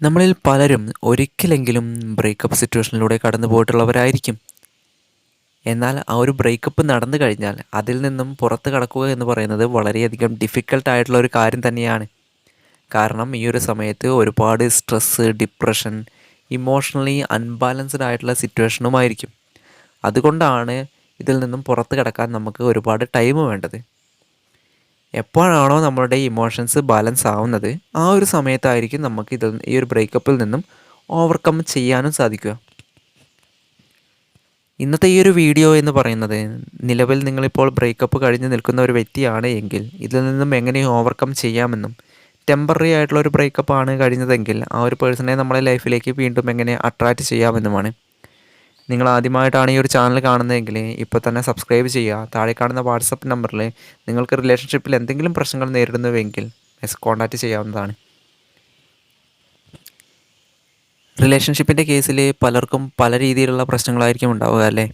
നമ്മളിൽ പലരും ഒരിക്കലെങ്കിലും ബ്രേക്കപ്പ് സിറ്റുവേഷനിലൂടെ കടന്നു പോയിട്ടുള്ളവരായിരിക്കും എന്നാൽ ആ ഒരു ബ്രേക്കപ്പ് നടന്നു കഴിഞ്ഞാൽ അതിൽ നിന്നും പുറത്ത് കടക്കുക എന്ന് പറയുന്നത് വളരെയധികം ഡിഫിക്കൽട്ട് ആയിട്ടുള്ള ഒരു കാര്യം തന്നെയാണ്. കാരണം ഈ ഒരു സമയത്ത് ഒരുപാട് സ്ട്രെസ്സ് ഡിപ്രഷൻ ഇമോഷണലി അൺബാലൻസ്ഡ് ആയിട്ടുള്ള സിറ്റുവേഷനുമായിരിക്കും അതുകൊണ്ടാണ് ഇതിൽ നിന്നും പുറത്ത് കിടക്കാൻ നമുക്ക് ഒരുപാട് ടൈം വേണ്ടത്. എപ്പോഴാണോ നമ്മളുടെ ഇമോഷൻസ് ബാലൻസ് ആവുന്നത് ആ ഒരു സമയത്തായിരിക്കും നമുക്ക് ഇത് ഈ ഒരു ബ്രേക്കപ്പിൽ നിന്നും ഓവർകം ചെയ്യാനും സാധിക്കുക. ഇന്നത്തെ ഈ ഒരു വീഡിയോ എന്ന് പറയുന്നത് നിലവിൽ നിങ്ങളിപ്പോൾ ബ്രേക്കപ്പ് കഴിഞ്ഞ് നിൽക്കുന്ന ഒരു വ്യക്തിയാണ് എങ്കിൽ ഇതിൽ നിന്നും എങ്ങനെ ഓവർകം ചെയ്യാമെന്നും ടെമ്പററി ആയിട്ടുള്ള ഒരു ബ്രേക്കപ്പ് ആണ് കഴിഞ്ഞതെങ്കിൽ ആ ഒരു പേഴ്സണെ നമ്മളെ ലൈഫിലേക്ക് വീണ്ടും എങ്ങനെ അട്രാക്റ്റ് ചെയ്യാമെന്നുമാണ്. നിങ്ങൾ ആദ്യമായിട്ടാണ് ഈ ഒരു ചാനൽ കാണുന്നതെങ്കിൽ ഇപ്പോൾ തന്നെ സബ്സ്ക്രൈബ് ചെയ്യുക. താഴെ കാണുന്ന വാട്സപ്പ് നമ്പറിൽ നിങ്ങൾക്ക് റിലേഷൻഷിപ്പിൽ എന്തെങ്കിലും പ്രശ്നങ്ങൾ നേരിടുന്നുവെങ്കിൽ മെസ് കോൺടാക്റ്റ് ചെയ്യാവുന്നതാണ്. റിലേഷൻഷിപ്പിന്റെ കേസിൽ പലർക്കും പല രീതിയിലുള്ള പ്രശ്നങ്ങളായിരിക്കും ഉണ്ടാവുക അല്ലേ?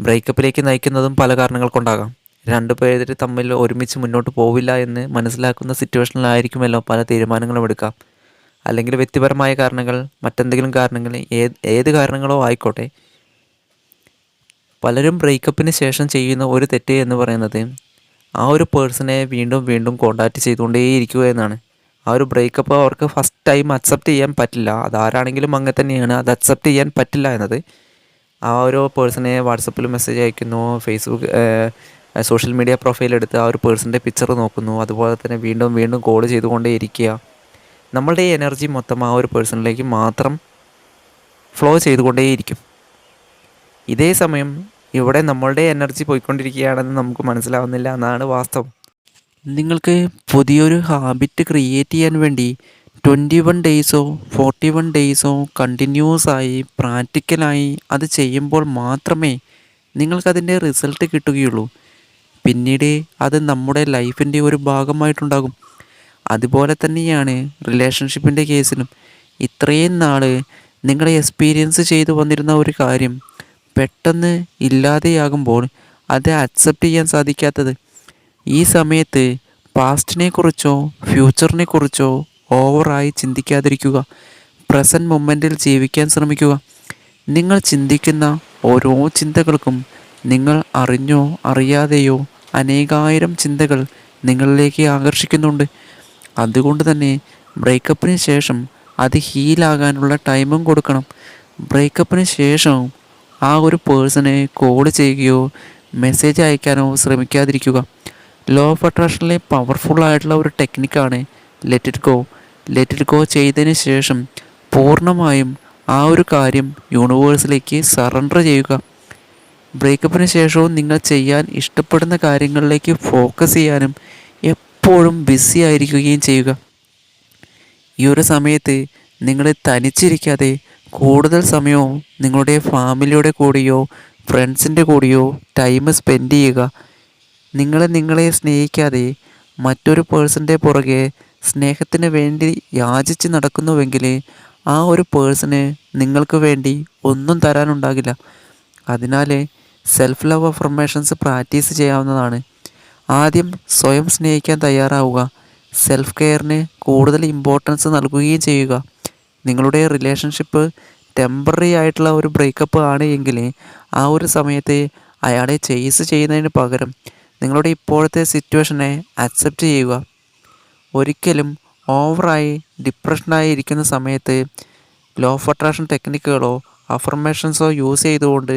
ബ്രേക്കപ്പിലേക്ക് നയിക്കുന്നതും പല കാരണങ്ങൾ കൊണ്ടാകാം രണ്ടു പേര് തമ്മിൽ ഒരുമിച്ച് മുന്നോട്ട് പോവില്ല എന്ന് മനസ്സിലാക്കുന്ന സിറ്റുവേഷനിലായിരിക്കുമല്ലോ പല തീരുമാനങ്ങളും എടുക്കാം. അല്ലെങ്കിൽ വ്യക്തിപരമായ കാരണങ്ങൾ മറ്റെന്തെങ്കിലും കാരണങ്ങൾ ഏത് ഏത് കാരണങ്ങളോ ആയിക്കോട്ടെ. പലരും ബ്രേക്കപ്പിന് ശേഷം ചെയ്യുന്ന ഒരു തെറ്റ് എന്ന് പറയുന്നത് ആ ഒരു പേഴ്സണെ വീണ്ടും വീണ്ടും കോണ്ടാക്റ്റ് ചെയ്തുകൊണ്ടേയിരിക്കുക എന്നാണ്. ആ ഒരു ബ്രേക്കപ്പ് അവർക്ക് ഫസ്റ്റ് ടൈം അക്സെപ്റ്റ് ചെയ്യാൻ പറ്റില്ല. അതാരാണെങ്കിലും അങ്ങനെ തന്നെയാണ്. അത് അക്സെപ്റ്റ് ചെയ്യാൻ പറ്റില്ല എന്നത് ആ ഒരു പേഴ്സണെ വാട്സപ്പിൽ മെസ്സേജ് അയക്കുന്നു ഫേസ്ബുക്ക് സോഷ്യൽ മീഡിയ പ്രൊഫൈൽ എടുത്ത് ആ ഒരു പേഴ്സന്റെ പിക്ചർ നോക്കുന്നു. അതുപോലെ തന്നെ വീണ്ടും വീണ്ടും കോൾ ചെയ്തുകൊണ്ടേ ഇരിക്കുക. നമ്മളുടെ എനർജി മൊത്തം ആ ഒരു പേഴ്സണിലേക്ക് മാത്രം ഫ്ലോ ചെയ്തുകൊണ്ടേയിരിക്കും. ഇതേ സമയം ഇവിടെ നമ്മളുടെ എനർജി പോയിക്കൊണ്ടിരിക്കുകയാണെന്ന് നമുക്ക് മനസ്സിലാവുന്നില്ല എന്നാണ് വാസ്തവം. നിങ്ങൾക്ക് പുതിയൊരു ഹാബിറ്റ് ക്രിയേറ്റ് ചെയ്യാൻ വേണ്ടി ട്വന്റി വൺ ഡേയ്സോ ഫോർട്ടി വൺ ഡേയ്സോ കണ്ടിന്യൂസ് ആയി പ്രാക്ടിക്കലായി അത് ചെയ്യുമ്പോൾ മാത്രമേ നിങ്ങൾക്കതിന്റെ റിസൾട്ട് കിട്ടുകയുള്ളൂ. പിന്നീട് അത് നമ്മുടെ ലൈഫിന്റെ ഒരു ഭാഗമായിട്ടുണ്ടാകും. അതുപോലെ തന്നെയാണ് റിലേഷൻഷിപ്പിന്റെ കേസിലും ഇത്രയും നാൾ നിങ്ങൾ എക്സ്പീരിയൻസ് ചെയ്തു വന്നിരുന്ന ഒരു കാര്യം പെട്ടെന്ന് ഇല്ലാതെയാകുമ്പോൾ അത് അക്സെപ്റ്റ് ചെയ്യാൻ സാധിക്കാത്തത്. ഈ സമയത്ത് പാസ്റ്റിനെ കുറിച്ചോ ഫ്യൂച്ചറിനെ കുറിച്ചോ ഓവറായി ചിന്തിക്കാതിരിക്കുക. പ്രസന്റ് മൊമെന്റിൽ ജീവിക്കാൻ ശ്രമിക്കുക. നിങ്ങൾ ചിന്തിക്കുന്ന ഓരോ ചിന്തകൾക്കും നിങ്ങൾ അറിഞ്ഞോ അറിയാതെയോ അനേകായിരം ചിന്തകൾ നിങ്ങളിലേക്ക് ആകർഷിക്കുന്നുണ്ട്. അതുകൊണ്ട് തന്നെ ബ്രേക്കപ്പിന് ശേഷം അത് ഹീലാകാനുള്ള ടൈമും കൊടുക്കണം. ബ്രേക്കപ്പിന് ശേഷവും ആ ഒരു പേഴ്സണെ കോൾ ചെയ്യുകയോ മെസ്സേജ് അയക്കാനോ ശ്രമിക്കാതിരിക്കുക. ലോ ഓഫ് അട്രാക്ഷനിലെ പവർഫുൾ ആയിട്ടുള്ള ഒരു ടെക്നിക്കാണ് let it go let it go ചെയ്തതിന് ശേഷം പൂർണമായും ആ ഒരു കാര്യം യൂണിവേഴ്സിലേക്ക് സറണ്ടർ ചെയ്യുക. ബ്രേക്കപ്പിന് ശേഷവും നിങ്ങൾ ചെയ്യാൻ ഇഷ്ടപ്പെടുന്ന കാര്യങ്ങളിലേക്ക് ഫോക്കസ് ചെയ്യാനും എപ്പോഴും ബിസി ആയിരിക്കുകയും ചെയ്യുക. ഈ ഒരു സമയത്ത് നിങ്ങൾ തനിച്ചിരിക്കാതെ കൂടുതൽ സമയവും നിങ്ങളുടെ ഫാമിലിയുടെ കൂടെയോ ഫ്രണ്ട്സിന്റെ കൂടെയോ ടൈം സ്പെൻഡ് ചെയ്യുക. നിങ്ങൾ നിങ്ങളെ സ്നേഹിക്കാതെ മറ്റൊരു പേഴ്സന്റെ പുറകെ സ്നേഹത്തിന് വേണ്ടി യാചിച്ച് നടക്കുന്നുവെങ്കിൽ ആ ഒരു പേഴ്സണ് നിങ്ങൾക്ക് വേണ്ടി ഒന്നും തരാനുണ്ടാകില്ല. അതിനാൽ സെൽഫ് ലവ് അഫർമേഷൻസ് പ്രാക്ടീസ് ചെയ്യാവുന്നതാണ്. ആദ്യം സ്വയം സ്നേഹിക്കാൻ തയ്യാറാവുക. സെൽഫ് കെയറിന് കൂടുതൽ ഇമ്പോർട്ടൻസ് നൽകുകയും ചെയ്യുക. നിങ്ങളുടെ റിലേഷൻഷിപ്പ് ടെമ്പററി ആയിട്ടുള്ള ഒരു ബ്രേക്കപ്പ് ആണ് എങ്കിൽ ആ ഒരു സമയത്ത് അയാളെ ചേസ് ചെയ്യുന്നതിന് പകരം നിങ്ങളുടെ ഇപ്പോഴത്തെ സിറ്റുവേഷനെ അക്സെപ്റ്റ് ചെയ്യുക. ഒരിക്കലും ഓവറായി ഡിപ്രഷനായി ഇരിക്കുന്ന സമയത്ത് ലോ ഓഫ് അട്രാക്ഷൻ ടെക്നിക്കുകളോ അഫർമേഷൻസോ യൂസ് ചെയ്തുകൊണ്ട്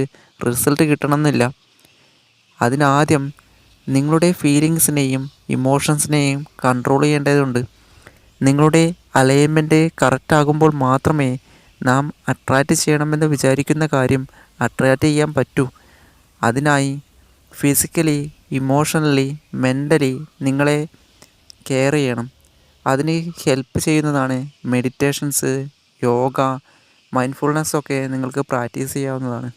റിസൾട്ട് കിട്ടണമെന്നില്ല. അതിനാദ്യം നിങ്ങളുടെ ഫീലിങ്സിനെയും ഇമോഷൻസിനെയും കൺട്രോൾ ചെയ്യേണ്ടതുണ്ട്. നിങ്ങളുടെ അലൈൻമെന്റ് കറക്റ്റ് ആകുമ്പോൾ മാത്രമേ നാം അട്രാക്റ്റ് ചെയ്യണമെന്ന് വിചാരിക്കുന്ന കാര്യം അട്രാക്റ്റ് ചെയ്യാൻ പറ്റൂ. അതിനായി ഫിസിക്കലി ഇമോഷണലി മെന്റലി നിങ്ങളെ കെയർ ചെയ്യണം. അതിന് ഹെൽപ്പ് ചെയ്യുന്നതാണ് മെഡിറ്റേഷൻസ് യോഗ മൈൻഡ്ഫുൾനെസ് ഒക്കെ നിങ്ങൾക്ക് പ്രാക്ടീസ് ചെയ്യാവുന്നതാണ്.